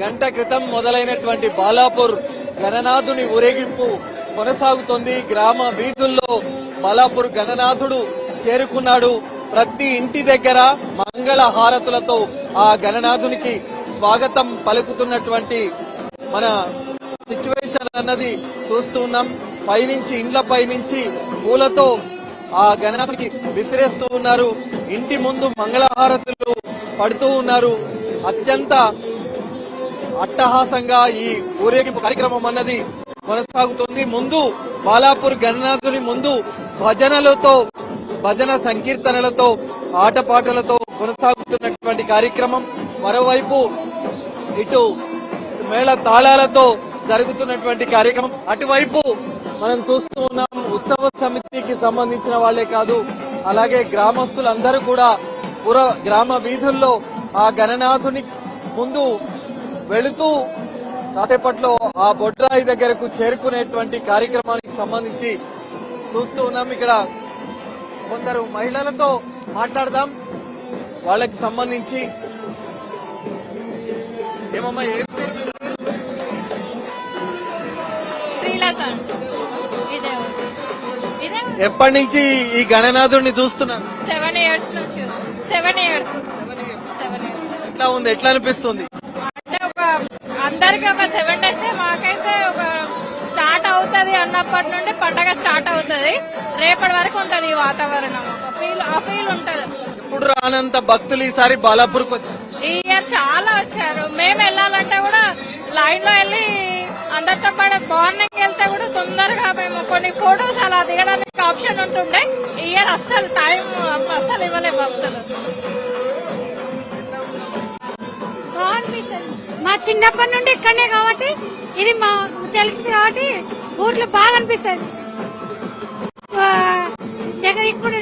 గంట క్రితం మొదలైనటువంటి బాలాపూర్ గణనాథుని ఊరేగింపు కొనసాగుతోంది. గ్రామ వీధుల్లో బాలాపూర్ గణనాథుడు చేరుకున్నాడు. ప్రతి ఇంటి దగ్గర మంగళ హారతులతో ఆ గణనాథునికి స్వాగతం పలుకుతున్నటువంటి మన సిచ్యువేషన్ అన్నది చూస్తూ ఉన్నాం. పైనుంచి ఇండ్ల పైనుంచి పూలతో ఆ గణనాథునికి విసిరేస్తూ ఉన్నారు. ఇంటి ముందు మంగళహారతులు పడుతూ ఉన్నారు. అత్యంత అట్టహాసంగా ఈ ఊరేగింపు కార్యక్రమం అన్నది కొనసాగుతుంది. ముందు బాలాపూర్ గణనాథుని ముందు భజనలతో భజన సంకీర్తనలతో ఆటపాటలతో కొనసాగుతున్నటువంటి కార్యక్రమం. మరోవైపు ఇటు మేళ తాళాలతో జరుగుతున్నటువంటి కార్యక్రమం. అటువైపు మనం చూస్తూ ఉన్నాం ఉత్సవ సమితికి సంబంధించిన వాళ్ళే కాదు అలాగే గ్రామస్తులందరూ కూడా పుర గ్రామ వీధుల్లో ఆ గణనాథుని ముందు వెళుతూ కాసేపట్లో ఆ బొడ్రాయి దగ్గరకు చేరుకునేటువంటి కార్యక్రమానికి సంబంధించి చూస్తూ ఉన్నాం. ఇక్కడ కొందరు మహిళలతో మాట్లాడదాం. వాళ్ళకి సంబంధించి ఏమమ్మా ఏం ఎప్పటి నుంచి ఈ గణనాథుడిని చూస్తున్నారు? సెవెన్ ఇయర్స్ నుంచి. సెవెన్ ఇయర్స్ ఎట్లా ఉంది? ఎట్లా అనిపిస్తుంది? అందరికి ఒక సెవెన్ డేస్ మాకైతే ఒక స్టార్ట్ అవుతది అన్నప్పటి నుండి పండగ స్టార్ట్ అవుతది. రేపటి వరకు ఉంటది ఈ వాతావరణం. ఫీల్ ఆ ఫీల్ ఉంటది. ఎప్పుడు రానంత భక్తులు ఈసారి బాలాపూర్కి వచ్చారు? ఈ ఇయర్ చాలా వచ్చారు. మేము వెళ్ళాలంటే కూడా లైన్లో వెళ్ళి అందరితో పాటు మార్నింగ్ వెళ్తే కూడా తొందరగా మేము కొన్ని ఫొటోస్ అలా దిగడానికి ఆప్షన్ ఉంటుండే. ఈ ఇయర్ అస్సలు టైం అస్సలు ఇవ్వలే భక్తులు. మా చిన్నప్పటి నుండి ఇక్కడనే కాబట్టి ఇది మా తెలిసింది కాబట్టి ఊర్లో బాగా అనిపిస్తుంది. దగ్గర ఇప్పుడు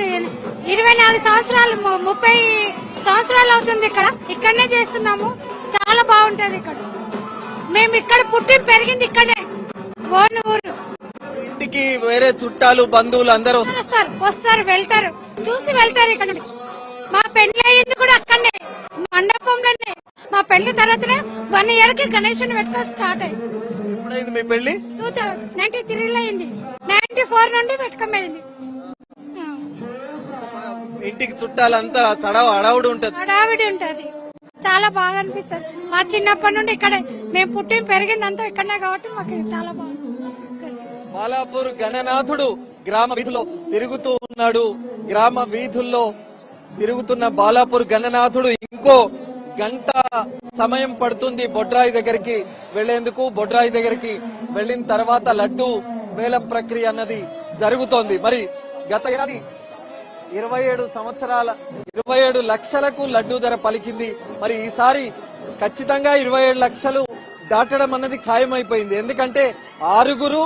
ఇరవై నాలుగు సంవత్సరాలు ముప్పై సంవత్సరాలు అవుతుంది ఇక్కడ. ఇక్కడనే చేస్తున్నాము. చాలా బాగుంటది ఇక్కడ. మేము ఇక్కడ పుట్టి పెరిగింది ఇక్కడే. ఓన్ ఊరు. ఇంటికి వేరే చుట్టాలు బంధువులు అందరూ వస్తారు. వస్తారు వెళ్తారు. చూసి వెళ్తారు ఇక్కడ. మా పెళ్ళి అయ్యింది కూడా అక్కడనే. మండపంలోనే. మా పెళ్ళి తర్వాతనే వన్ ఇయర్కి గణేషుని పెట్టుకొని స్టార్ట్ ఎప్పుడైంది మీ పెళ్ళి? టూ థౌసండ్ నైన్టీ త్రీలో అయింది. నైన్టీ ఫోర్ నుండి పెట్టుకోమైంది ఇంటికి చుట్టాలంతా సడవ అడవుడు ఉంటది. హడావిడి ఉంటది. చాలా బాగా అనిపిస్తుంది. మా చిన్నప్పటి నుండి ఇక్కడే మేము పుట్టి పెరిగిందంతా ఇక్కడనే కాబట్టి మాకు చాలా బాగుంది బాలాపూర్ గణనాథుడు గ్రామ వీధుల్లో తిరుగుతూ ఉన్నాడు. గ్రామ వీధుల్లో తిరుగుతున్న బాలాపూర్ గణనాథుడు ఇంకో గంట సమయం పడుతుంది బొడ్రాయి దగ్గరికి వెళ్ళేందుకు. బొడ్రాయి దగ్గరికి వెళ్ళిన తర్వాత లడ్డు వేలం ప్రక్రియ అన్నది జరుగుతోంది. మరి గత ఏడాది ఇరవై ఏడు సంవత్సరాల ఇరవై ఏడు లక్షలకు లడ్డూ ధర పలికింది. మరి ఈసారి ఖచ్చితంగా ఇరవై ఏడు లక్షలు దాటడం అన్నది ఖాయమైపోయింది. ఎందుకంటే ఆరుగురు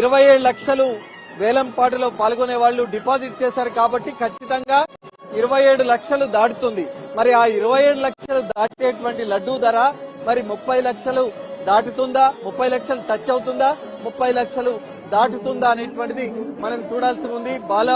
ఇరవై ఏడు లక్షలు వేలంపాటులో పాల్గొనే వాళ్ళు డిపాజిట్ చేశారు కాబట్టి ఖచ్చితంగా ఇరవై ఏడు లక్షలు దాటుతుంది. మరి ఆ ఇరవై ఏడు లక్షలు దాటేటువంటి లడ్డూ ధర మరి ముప్పై లక్షలు దాటుతుందా? ముప్పై లక్షలు టచ్ అవుతుందా? ముప్పై లక్షలు దాటుతుందా అనేటువంటిది మనం చూడాల్సి ఉంది. బాలా